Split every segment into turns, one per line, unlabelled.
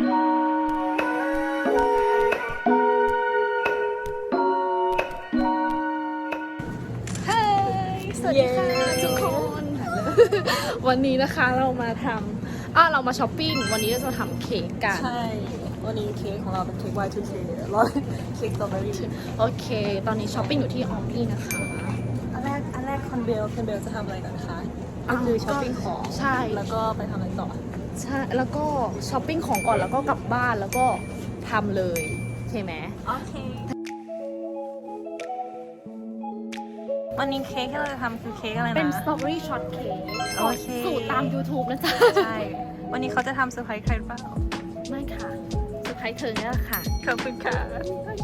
เฮ้ยสวัสดีค่ะ
เย้
ทุกคน วันนี้นะคะเรามาทำอะเรามาช้อปปิ้ง วันนี้เราจะทำเค้กกัน
ใช่ วันนี้เค้กของเราเป็นเค้ก Y2K ร้อยเค้กสตรอเบอรี่
โอเค ตอนนี้ช้อปปิ้งอยู่ที่ออมนี่นะคะ
อันแรก อันแรกคอนเบลคอนเบลจะทำอะไรกันคะ ก็คือช้อปปิ้งของ
ใช่
แล้วก็ไปทำอะไรต่อ
ใช่แล้วก็ช้อปปิ้งของก่อนแล้วก็กลับบ้านแล้วก็ทำเลยใช่ไหม
โอเค วันนี้เค้กที่เราจะทำคือเค้กอะไรนะ
เป็นสตรอเบอรี่ช็อตเค้ก
โอเค
สูตรตาม YouTube นะจ๊ะ
ใช่ วันนี้เขาจะทำเซอร์ไพรส์ใครหรือเปล่า
ไม่ค่ะเซอร์ไพรส์เธอเนี่ยแหละค่ะ
ขอบคุณค่ะ
วัน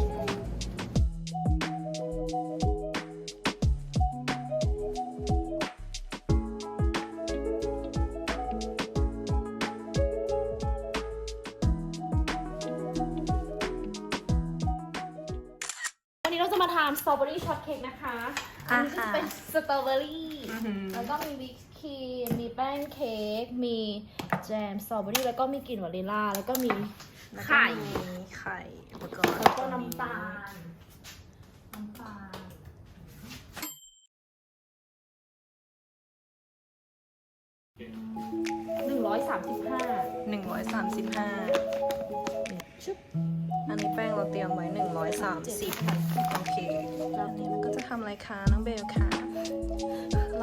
เบอรี่ช็อตเค้กนะคะ อันนี้ก็จะเป็นสตรอเบอรี่
อือหือ
แล้วก็มีวิปครีม มีแป้งเค้ก มีแจมสตรอเบอรี่ แล้วก็มีกลิ่นวานิลลา แล้วก็มีไข่
แล้วก็มีไข่อุปกรณ์
แล้วก็น้ำตาล น้ำตาลหนึ่งร้อยสามสิบห้า
หนึ่งร้อยสามสิบห้า
ชุบ
อั นนี้แป้งเราเตรียมไว้หนึ่งร้อยสามสิบโอเค
แล้ว
อันนี้มันก็จะทำอะไรคะน้องเบลคะ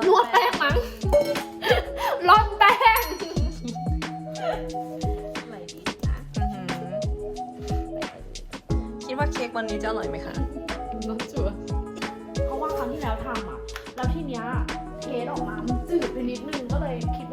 ลวกแป้งมั้งร่อนแป้ง
อะไรดีอื้อหือคิดว่าเค้กวันนี้จะอร่อยไหมคะ
น้องจัวเพราะว่าครั้งที่แล้วทำอะ แล้วทีเนี้ยเทสออกมามันจืดไปนิดนึงก็เลยคิดว่า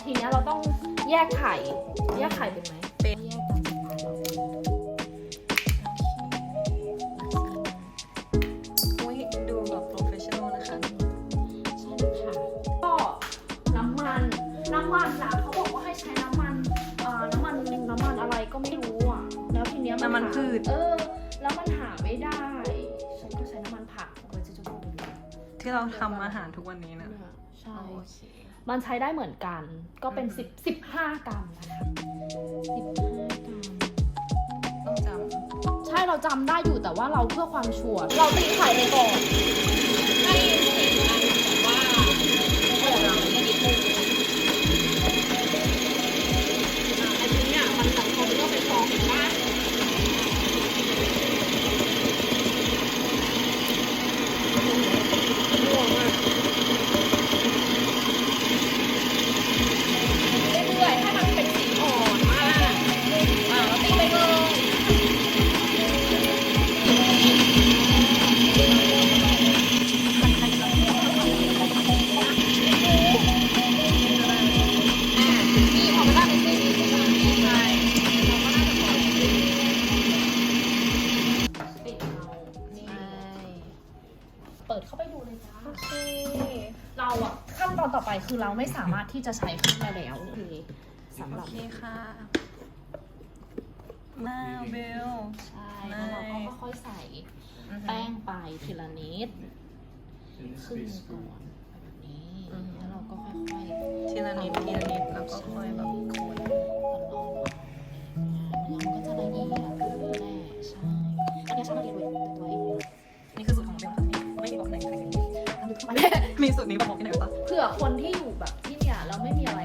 ทีนี้เราต้องแยกไข่ แยกไข่เป็นไหม
เป็น
แยกตามสไตล์เรา
อุ้ยดูแบบโปรเฟชชั่นอลนะคะ
ใช่ค่ะก็น้ำมัน น้ำมันนะเขาบอกว่าให้ใช้น้ำมันเอ่อน้ำมันน้ำมันอะไรก็ไม่รู้อะ แล้วทีเนี้ย
น้ำมัน
หา
พืช
เออ แล้วมันหาไม่ได้ ฉันก็ใช้น้ำมันผักเวจิจะบอกไปดู
ที่เราทำอาหารทุกวันนี้นะ
ใช่
โอเค
มันใช้ได้เหมือนกัน ก็เป็น
อืม
สิบสิบห้ากรัมนะคะสิบห้ากรัม
ต้องจ
ใช่เราจำได้อยู่แต่ว่าเราเพื่อความชัวร์เราตีไข่ไปก่อนให้ ไป
คื
อเราไม่สามารถที่จะใช้ขึ้นมาแล้วโอเคสำห
โอ
รับ
เคค่ะน้าวเบล
ใช่แล้วเราก็ค่อยๆใส่แป้งไปทีละนิดครึ่งหนึ่งก่อนแบบนี้แล้วเราก็ค่อยๆ
ทีละนิดทีละนิดแล้วก็ค่อยแบบคน
มันก็จะละเอียดแบบนี้แหละใช่อันนี้ฉันเรียนด้วยตัวเอง
นี่คือสูตรของเบลค่ะไม่มีบอกไหนใคร
อันนี้เข้ามา
มีสูตรนี้บอกที่ไหนปะ
เผื่อคนที่อยู่แบบที่ เนี่ยแล้วไม่มีอะไร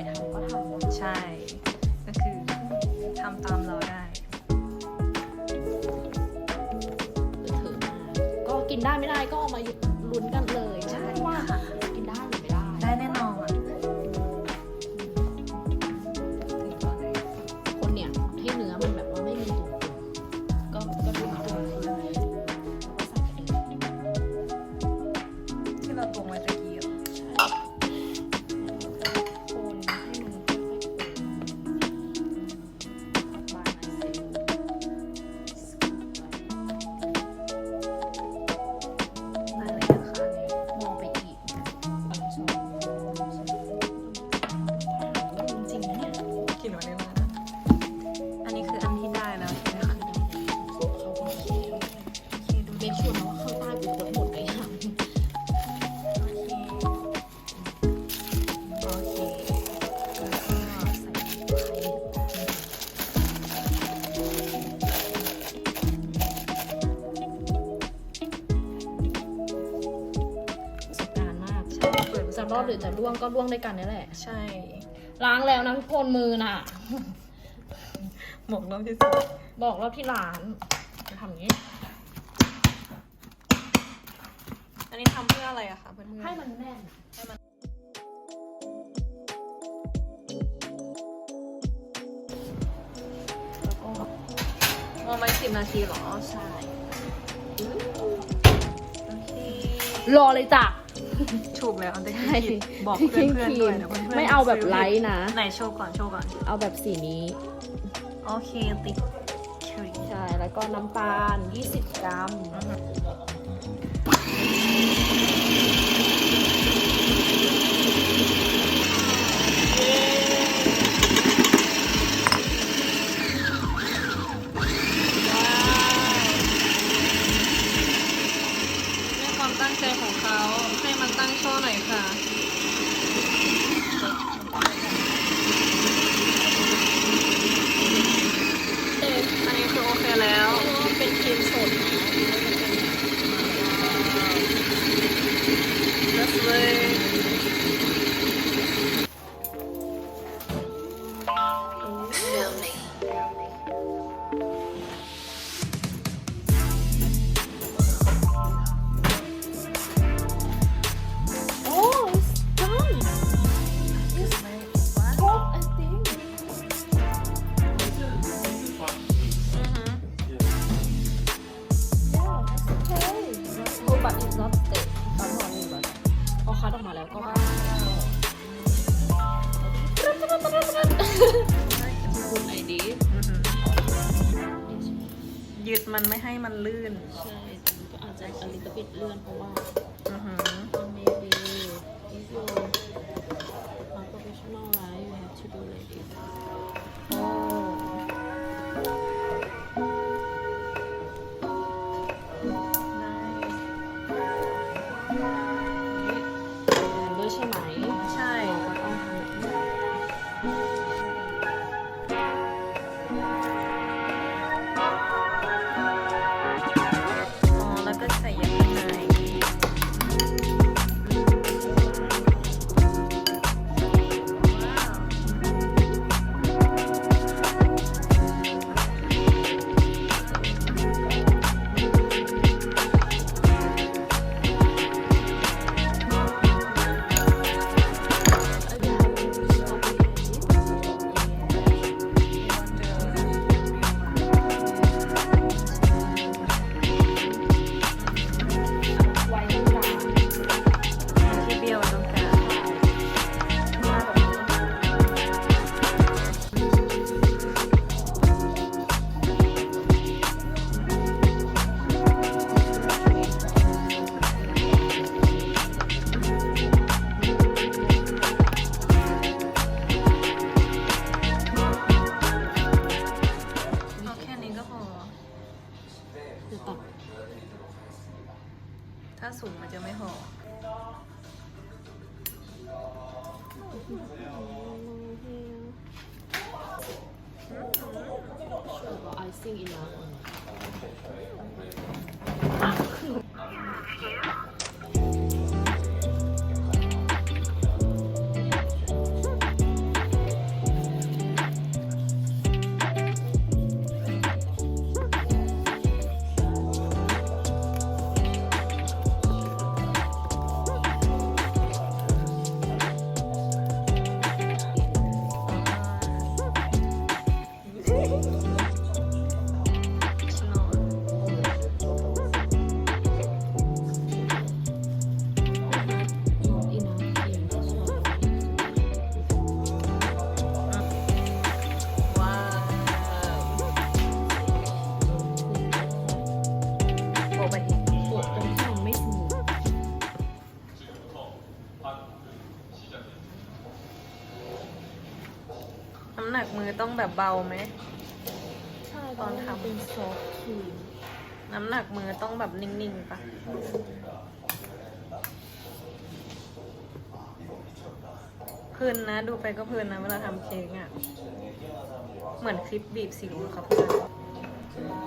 ร
อดหรือจะร่วงก็ร่วงด้วยกันนี่แหละ
ใช่
ล้างแล้วนะทุกคนมือน่ะ
หมกรอบที่สุด
บอกรอบที่ร้านจะทำอย่างนี้
อันนี้ทำเพื่ออะไรอะคะเพื่อนๆ
ให้มันแน่น แล้วก็
มองไปสิบนาทีเหรอ
ใช่
โอเค
รอเลยจ้ะ
ถูกแล้วอันเดอร์
ใช่
คิดบอกเพื่อนๆด้วยเดี๋ยวเพื่อนๆ
ไม่เอาแบบไลท์นะ
ไหนโชว์ก่อนโชว์ก่อน
เอาแบบสีนี้
โอเคติ๊กคิว
ใช่ แล้วก็น้ำตาล 20 กรัม
มัน
ไม่
ให้มันลื่น
ใช่แต่มันก็อาจจะอลิตบิดเลื่อนเพราะว่า
อือหือ
maybe if you are professional right you have to do like this
โอ้
ด้วยใหนั
กมือ
ต้
องแบบเบาไหม
ใช่
ตอนทำ
เป็นซอฟต์ครีม
น้ำหนักมือต้องแบบนิ่งๆปะเพลินนะ ดูไปก็เพลินนะ เวลาทำเค้กอะ่ะ เหมือนคลิปบีบสิวอะค่ะเพื่อน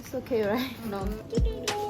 it's okay right? No